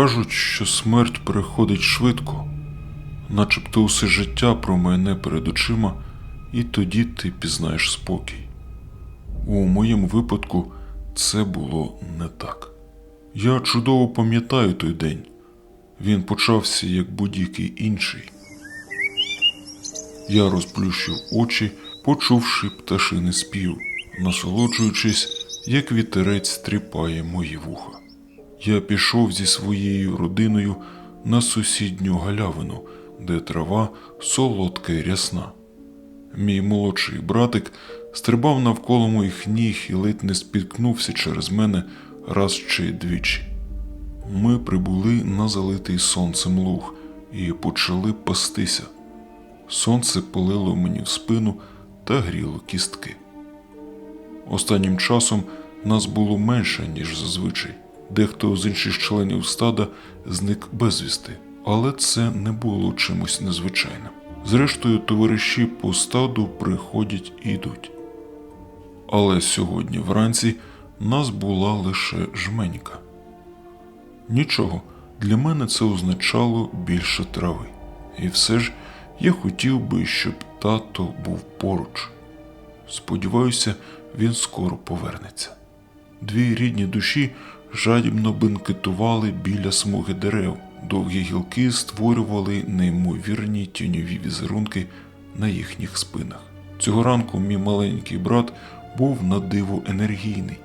Кажуть, що смерть приходить швидко, начебто усе життя промайне перед очима, і тоді ти пізнаєш спокій. У моєму випадку це було не так. Я чудово пам'ятаю той день. Він почався як будь-який інший. Я розплющив очі, почувши пташиний спів, насолоджуючись, як вітерець тріпає мої вуха. Я пішов зі своєю родиною на сусідню галявину, де трава солодка й рясна. Мій молодший братик стрибав навколо моїх ніг і ледь не спіткнувся через мене раз чи двічі. Ми прибули на залитий сонцем луг і почали пастися. Сонце полило мені в спину та гріло кістки. Останнім часом нас було менше, ніж зазвичай. Дехто з інших членів стада зник безвісти, але це не було чимось незвичайним. Зрештою, товариші по стаду приходять і йдуть. Але сьогодні вранці нас була лише жменька. Нічого, для мене це означало більше трави. І все ж я хотів би, щоб тато був поруч. Сподіваюся, він скоро повернеться. Дві рідні душі жадібно бенкетували біля смуги дерев. Довгі гілки створювали неймовірні тіньові візерунки на їхніх спинах. Цього ранку мій маленький брат був на диво енергійний.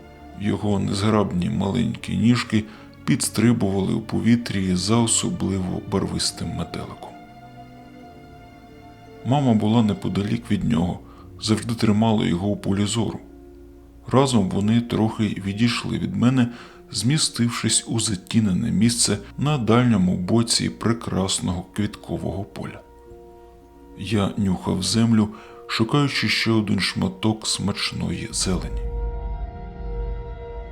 Його незграбні маленькі ніжки підстрибували у повітрі за особливо барвистим метеликом. Мама була неподалік від нього, завжди тримала його у полі зору. Разом вони трохи відійшли від мене, змістившись у затінене місце на дальньому боці прекрасного квіткового поля. Я нюхав землю, шукаючи ще один шматок смачної зелені.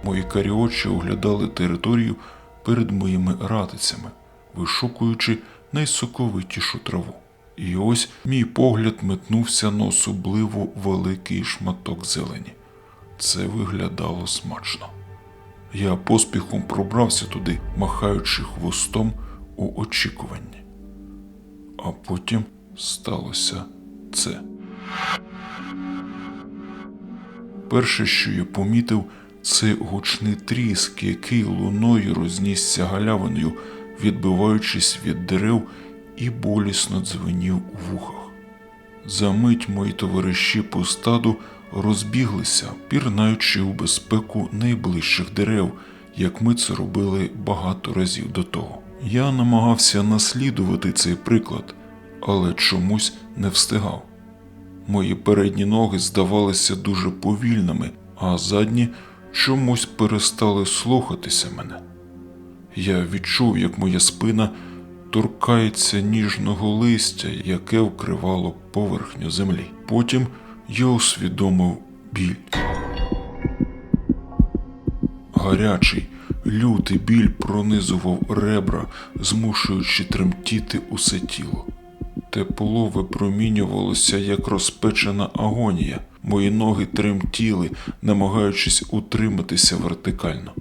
Мої карі очі оглядали територію перед моїми ратицями, вишукуючи найсоковитішу траву. І ось мій погляд метнувся на особливо великий шматок зелені. Це виглядало смачно. Я поспіхом пробрався туди, махаючи хвостом у очікуванні. А потім сталося це. Перше, що я помітив, це гучний тріск, який луною рознісся галявиною, відбиваючись від дерев і болісно дзвенів у вухах. За мить мої товариші по стаду розбіглися, пірнаючи у безпеку найближчих дерев, як ми це робили багато разів до того. Я намагався наслідувати цей приклад, але чомусь не встигав. Мої передні ноги здавалися дуже повільними, а задні чомусь перестали слухатися мене. Я відчув, як моя спина торкається ніжного листя, яке вкривало поверхню землі. Потім я усвідомив біль. Гарячий, лютий біль пронизував ребра, змушуючи тремтіти усе тіло. Тепло випромінювалося, як розпечена агонія. Мої ноги тремтіли, намагаючись утриматися вертикально.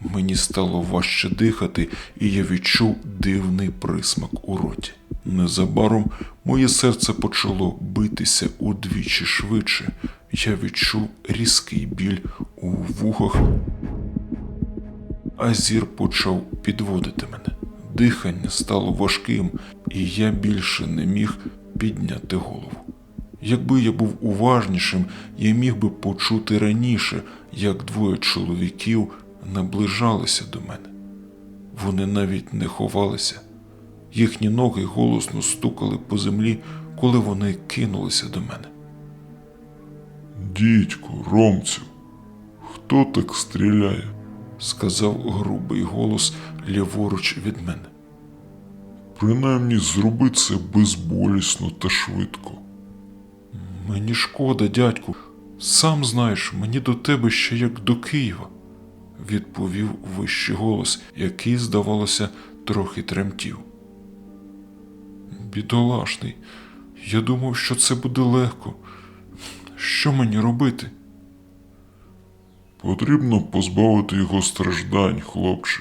Мені стало важче дихати, і я відчув дивний присмак у роті. Незабаром моє серце почало битися удвічі швидше. Я відчув різкий біль у вухах, а зір почав підводити мене. Дихання стало важким, і я більше не міг підняти голову. Якби я був уважнішим, я міг би почути раніше, як двоє чоловіків наближалися до мене. Вони навіть не ховалися. Їхні ноги голосно стукали по землі, коли вони кинулися до мене. Дідько, Ромцю, хто так стріляє? сказав грубий голос ліворуч від мене. Принаймні зроби це безболісно та швидко. Мені шкода, дядьку. Сам знаєш, мені до тебе ще як до Києва, відповів вищий голос, який, здавалося, трохи тремтів. Бідолашний, я думав, що це буде легко. Що мені робити? Потрібно позбавити його страждань, хлопче.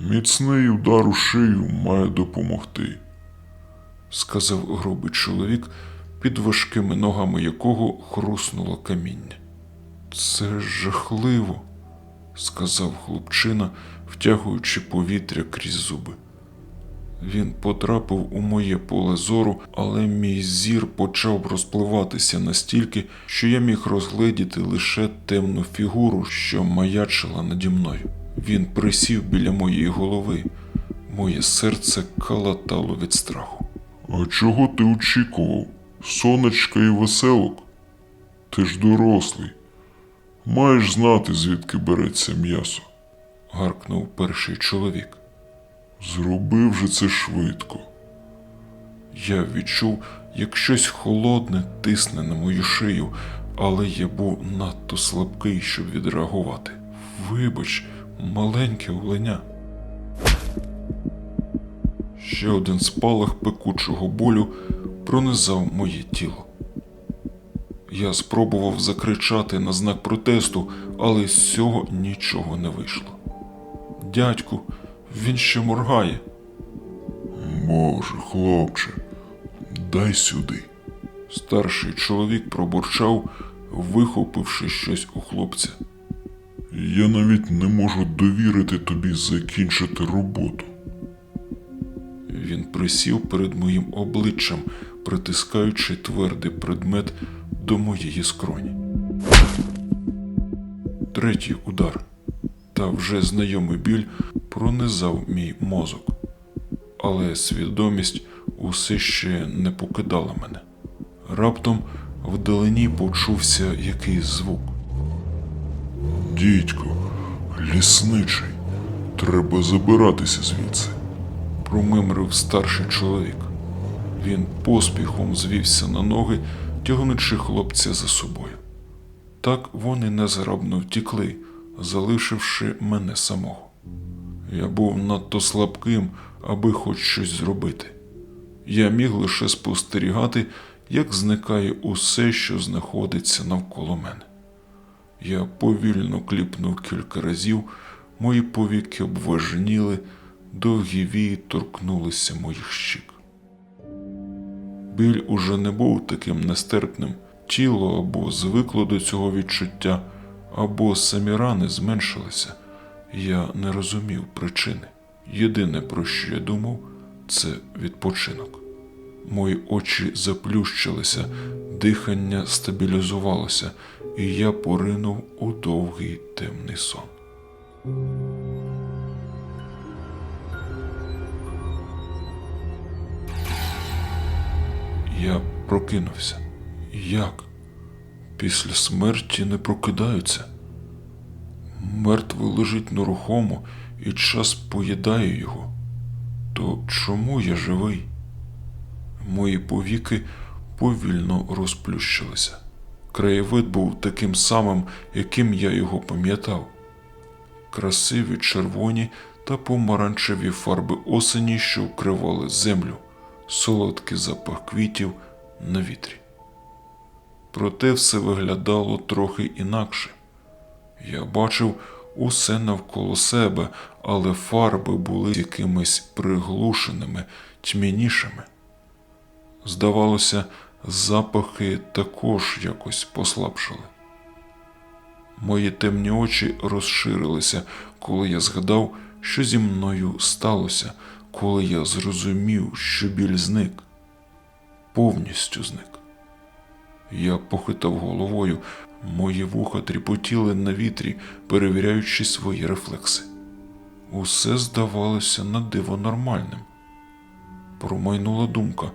Міцний удар у шию має допомогти. сказав грубий чоловік, під важкими ногами якого хруснуло каміння. Це жахливо, сказав хлопчина, втягуючи повітря крізь зуби. Він потрапив у моє поле зору, але мій зір почав розпливатися настільки, що я міг розгледіти лише темну фігуру, що маячила наді мною. Він присів біля моєї голови. Моє серце калатало від страху. А чого ти очікував? Сонечка і веселок? Ти ж дорослий. Маєш знати, звідки береться м'ясо. гаркнув перший чоловік. Зроби вже це швидко. Я відчув, як щось холодне тисне на мою шию, але я був надто слабкий, щоб відреагувати. Вибач, маленьке оленя. Ще один спалах пекучого болю пронизав моє тіло. Я спробував закричати на знак протесту, але з цього нічого не вийшло. Дядьку, він ще моргає. Боже, хлопче, дай сюди. Старший чоловік пробурчав, вихопивши щось у хлопця. Я навіть не можу довірити тобі закінчити роботу. Він присів перед моїм обличчям, притискаючи твердий предмет до моєї скроні. Третій удар, та вже знайомий біль пронизав мій мозок, але свідомість усе ще не покидала мене. Раптом вдалині почувся якийсь звук. Дідько, лісничий, треба забиратися звідси. промимрив старший чоловік. Він поспіхом звівся на ноги, тягнучи хлопця за собою. Так вони незграбно втікли, залишивши мене самого. Я був надто слабким, аби хоч щось зробити. Я міг лише спостерігати, як зникає усе, що знаходиться навколо мене. Я повільно кліпнув кілька разів, мої повіки обважніли, довгі вії торкнулися моїх щік. Біль уже не був таким нестерпним, тіло або звикло до цього відчуття, або самі рани зменшилися. Я не розумів причини. Єдине, про що я думав, це відпочинок. Мої очі заплющилися, дихання стабілізувалося, і я поринув у довгий темний сон. Я прокинувся. Як? Після смерті не прокидаються. Мертвий лежить нерухомо і час поїдає його. То чому я живий? Мої повіки повільно розплющилися. Краєвид був таким самим, яким я його пам'ятав. Красиві червоні та помаранчеві фарби осені, що вкривали землю, солодкий запах квітів на вітрі. Проте все виглядало трохи інакше. Я бачив усе навколо себе, але фарби були якимись приглушеними, тьмянішими. Здавалося, запахи також якось послабшали. Мої темні очі розширилися, коли я згадав, що зі мною сталося, коли я зрозумів, що біль зник, повністю зник. Я похитав головою, мої вуха тріпотіли на вітрі, перевіряючи свої рефлекси. Усе здавалося на диво нормальним. Промайнула думка,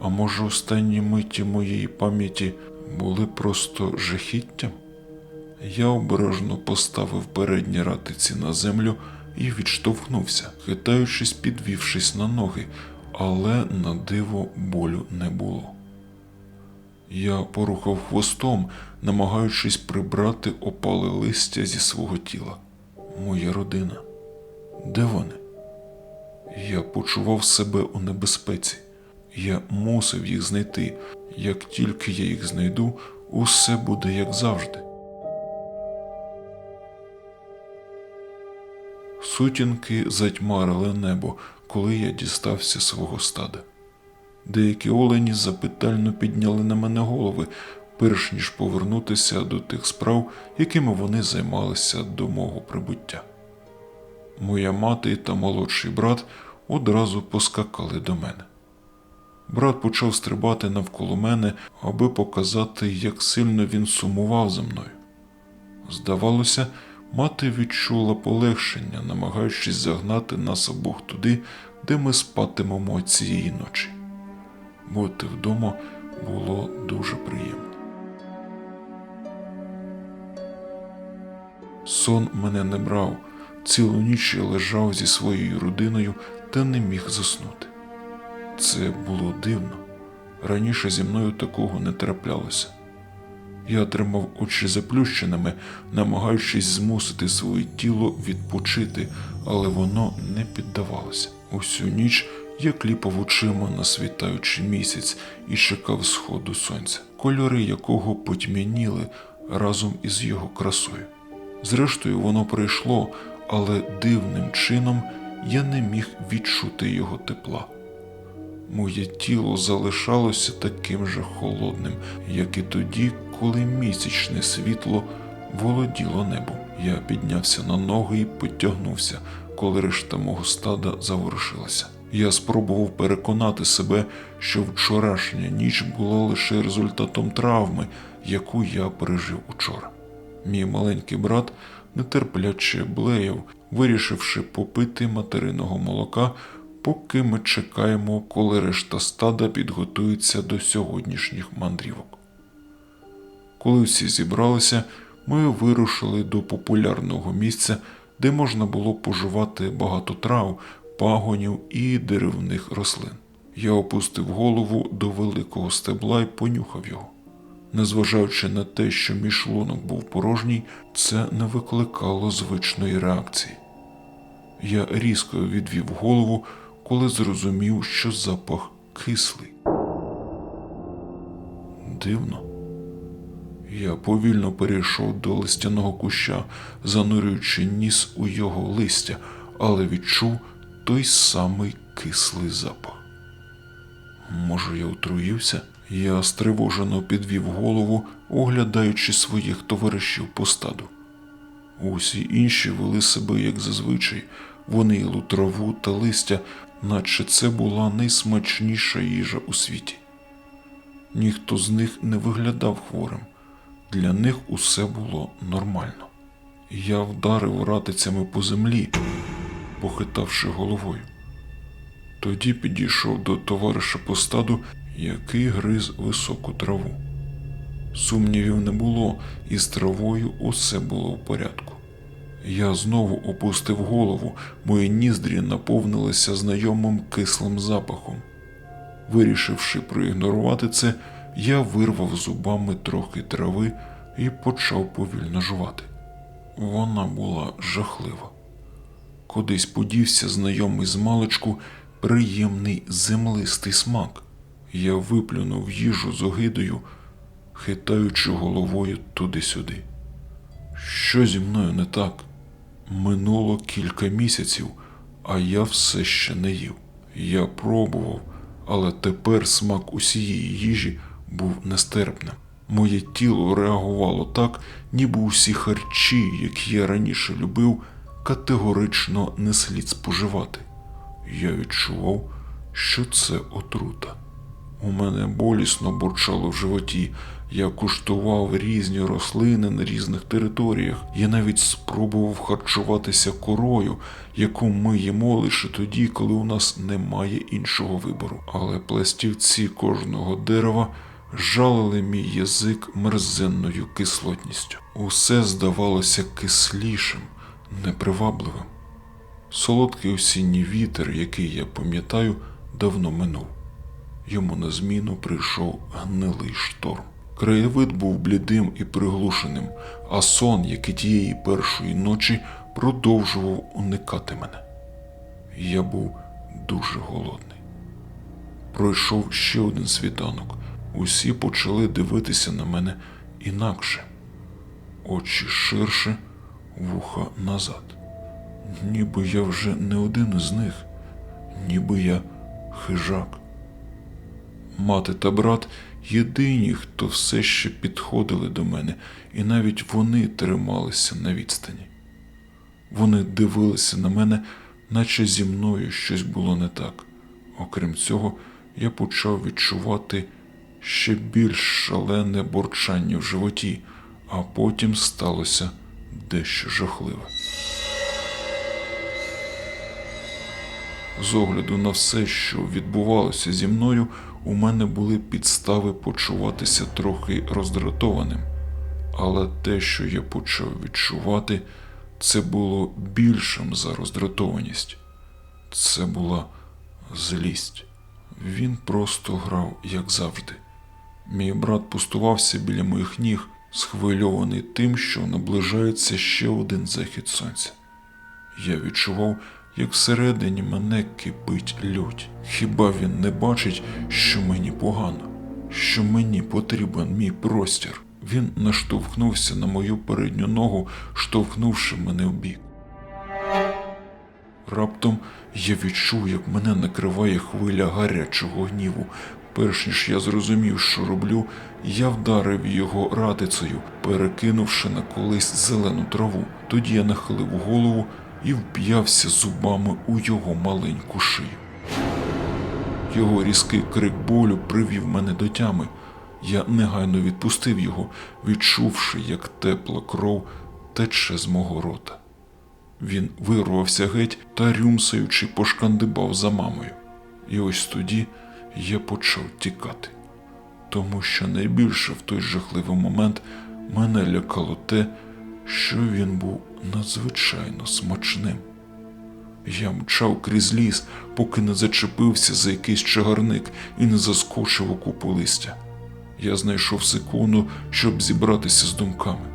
а може, останні миті моєї пам'яті були просто жахіттям? Я обережно поставив передні ратиці на землю і відштовхнувся, хитаючись, підвівшись на ноги, але на диво болю не було. Я порухав хвостом, намагаючись прибрати опале листя зі свого тіла. Моя родина. Де вони? Я почував себе у небезпеці. Я мусив їх знайти. Як тільки я їх знайду, усе буде як завжди. Сутінки затьмарили небо, коли я дістався свого стада. Деякі олені запитально підняли на мене голови, перш ніж повернутися до тих справ, якими вони займалися до мого прибуття. Моя мати та молодший брат одразу поскакали до мене. Брат почав стрибати навколо мене, аби показати, як сильно він сумував за мною. Здавалося, мати відчула полегшення, намагаючись загнати нас обох туди, де ми спатимемо цієї ночі. Бути вдома було дуже приємно. Сон мене не брав. Цілу ніч я лежав зі своєю родиною та не міг заснути. Це було дивно. Раніше зі мною такого не траплялося. Я тримав очі заплющеними, намагаючись змусити своє тіло відпочити, але воно не піддавалося. Усю ніч я кліпав очима на світаючий місяць і чекав сходу сонця, кольори якого потьмяніли разом із його красою. Зрештою, воно прийшло, але дивним чином я не міг відчути його тепла. Моє тіло залишалося таким же холодним, як і тоді, коли місячне світло володіло небом. Я піднявся на ноги і потягнувся, коли решта мого стада заворушилася. Я спробував переконати себе, що вчорашня ніч була лише результатом травми, яку я пережив учора. Мій маленький брат нетерпляче блеяв, вирішивши попити материного молока, поки ми чекаємо, коли решта стада підготується до сьогоднішніх мандрівок. Коли всі зібралися, ми вирушили до популярного місця, де можна було поживати багато трав, пагонів і деревних рослин. Я опустив голову до великого стебла і понюхав його. Незважаючи на те, що мій шлунок був порожній, це не викликало звичної реакції. Я різко відвів голову, коли зрозумів, що запах кислий. Дивно. Я повільно перейшов до листяного куща, занурюючи ніс у його листя, але відчув той самий кислий запах. Може, я отруївся? Я стривожено підвів голову, оглядаючи своїх товаришів по стаду. Усі інші вели себе як зазвичай, вони їли траву та листя, наче це була найсмачніша їжа у світі. Ніхто з них не виглядав хворим, для них усе було нормально. Я вдарив ратицями по землі, похитавши головою. Тоді підійшов до товариша по стаду, який гриз високу траву. Сумнівів не було, і з травою усе було в порядку. Я знову опустив голову, мої ніздрі наповнилися знайомим кислим запахом. Вирішивши проігнорувати це, я вирвав зубами трохи трави і почав повільно жувати. Вона була жахлива. Кудись подівся знайомий з маличку приємний землистий смак. Я виплюнув їжу з огидою, хитаючи головою туди-сюди. Що зі мною не так? Минуло кілька місяців, а я все ще не їв. Я пробував, але тепер смак усієї їжі був нестерпним. Моє тіло реагувало так, ніби усі харчі, які я раніше любив, категорично не слід споживати. Я відчував, що це отрута. У мене болісно бурчало в животі. Я куштував різні рослини на різних територіях. Я навіть спробував харчуватися корою, яку ми їмо лише тоді, коли у нас немає іншого вибору. Але пластівці кожного дерева жалили мій язик мерзенною кислотністю. Усе здавалося кислішим, непривабливим. Солодкий осінній вітер, який я пам'ятаю, давно минув. Йому на зміну прийшов гнилий шторм. Краєвид був блідим і приглушеним, а сон, як і тієї першої ночі, продовжував уникати мене. Я був дуже голодний. Пройшов ще один світанок. Усі почали дивитися на мене інакше. Очі ширше, вуха назад. ніби я вже не один із них, ніби я хижак. Мати та брат єдині, хто все ще підходили до мене, і навіть вони трималися на відстані. Вони дивилися на мене, наче зі мною щось було не так. Окрім цього, я почав відчувати ще більш шалене борчання в животі, а потім сталося дещо жахливе. З огляду на все, що відбувалося зі мною, у мене були підстави почуватися трохи роздратованим. Але те, що я почав відчувати, це було більшим за роздратованість. Це була злість. Він просто грав, як завжди. Мій брат пустувався біля моїх ніг, схвильований тим, що наближається ще один захід сонця. Я відчував, як всередині мене кипить лють. Хіба він не бачить, що мені погано, що мені потрібен мій простір? Він наштовхнувся на мою передню ногу, штовхнувши мене в бік. Раптом я відчув, як мене накриває хвиля гарячого гніву. Перш ніж я зрозумів, що роблю, я вдарив його ратицею, перекинувши на колись зелену траву. Тоді я нахилив голову і вп'явся зубами у його маленьку шию. Його різкий крик болю привів мене до тями. Я негайно відпустив його, відчувши, як тепла кров тече з мого рота. Він вирвався геть та, рюмсаючи, пошкандибав за мамою. І ось тоді я почав тікати. Тому що найбільше в той жахливий момент мене лякало те, що він був надзвичайно смачним. Я мчав крізь ліс, поки не зачепився за якийсь чагарник і не заскочив у купу листя. Я знайшов секунду, щоб зібратися з думками.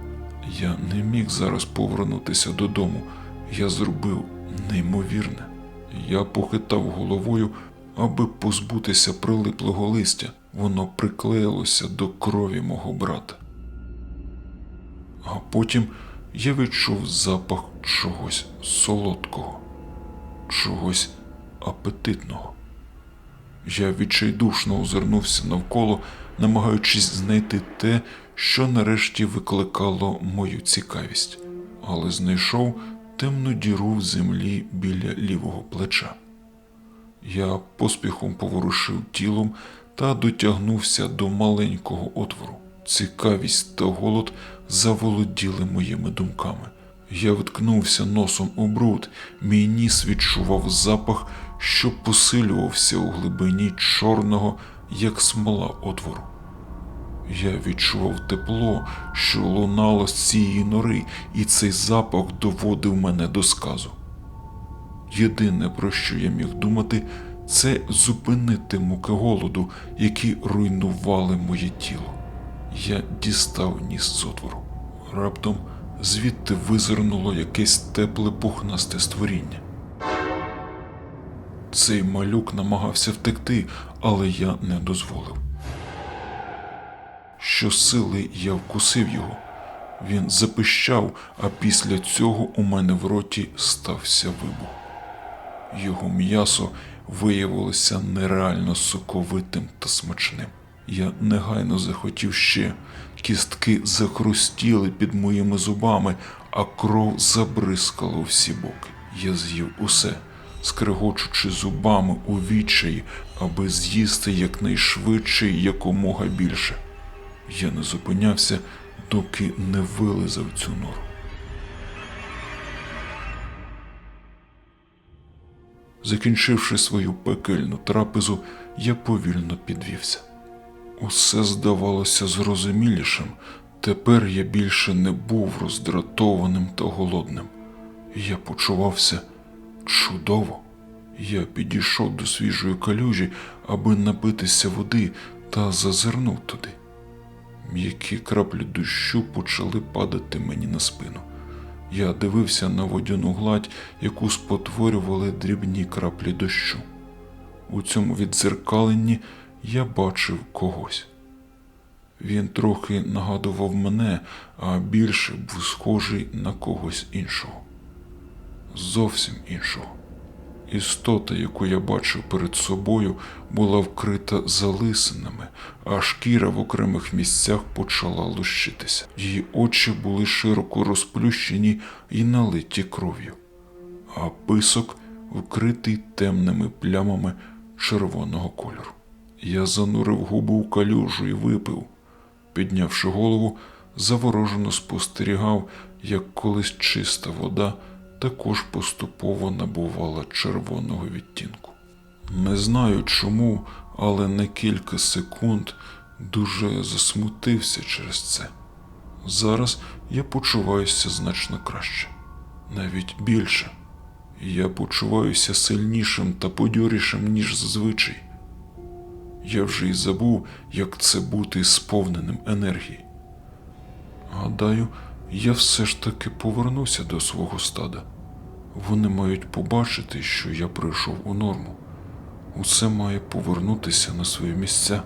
Я не міг зараз повернутися додому. Я зробив неймовірне. Я похитав головою, аби позбутися прилиплого листя. Воно приклеїлося до крові мого брата. А потім я відчув запах чогось солодкого, чогось апетитного. Я відчайдушно озирнувся навколо, намагаючись знайти те, що нарешті викликало мою цікавість, але знайшов темну діру в землі біля лівого плеча. Я поспіхом поворушив тілом та дотягнувся до маленького отвору. Цікавість та голод заволоділи моїми думками. Я вткнувся носом у бруд, мій ніс відчував запах, що посилювався у глибині чорного, як смола отвору. Я відчував тепло, що лунало з цієї нори, і цей запах доводив мене до сказу. Єдине, про що я міг думати, це зупинити муки голоду, які руйнували моє тіло. Я дістав ніс з. Раптом звідти визирнуло якесь тепле пухнасте створіння. Цей малюк намагався втекти, але я не дозволив. Щосили я вкусив його. Він запищав, а після цього у мене в роті стався вибух. Його м'ясо виявилося нереально соковитим та смачним. Я негайно захотів ще. Кістки захрустіли під моїми зубами, а кров забризкала у всі боки. Я з'їв усе, скрегочучи зубами у відчаї, аби з'їсти якнайшвидше і якомога більше. Я не зупинявся, доки не вилизав цю нору. Закінчивши свою пекельну трапезу, я повільно підвівся. Усе здавалося зрозумілішим. Тепер я більше не був роздратованим та голодним. Я почувався чудово. Я підійшов до свіжої калюжі, аби напитися води та зазирнув туди. М'які краплі дощу почали падати мені на спину. Я дивився на водяну гладь, яку спотворювали дрібні краплі дощу. У цьому відзеркаленні я бачив когось. Він трохи нагадував мене, а більше був схожий на когось іншого. зовсім іншого. Істота, яку я бачив перед собою, була вкрита залисинами, а шкіра в окремих місцях почала лущитися. Її очі були широко розплющені і налиті кров'ю, а писок вкритий темними плямами червоного кольору. Я занурив губи у калюжу і випив. Піднявши голову, заворожено спостерігав, як колись чиста вода також поступово набувала червоного відтінку. Не знаю чому, але на кілька секунд дуже засмутився через це. Зараз я почуваюся значно краще, навіть більше. Я почуваюся сильнішим та подьорішим, ніж зазвичай. Я вже й забув, як це бути сповненим енергії. Гадаю, я все ж таки повернуся до свого стада. Вони мають побачити, що я прийшов у норму. Усе має повернутися на свої місця,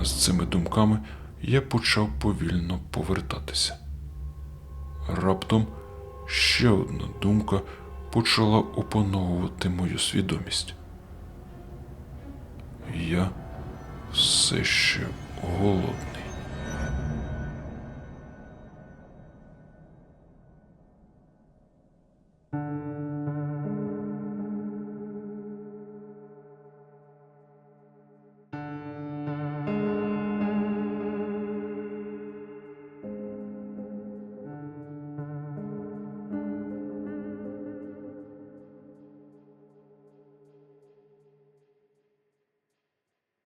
а з цими думками я почав повільно повертатися. Раптом ще одна думка почала опановувати мою свідомість. Я все ще голодний.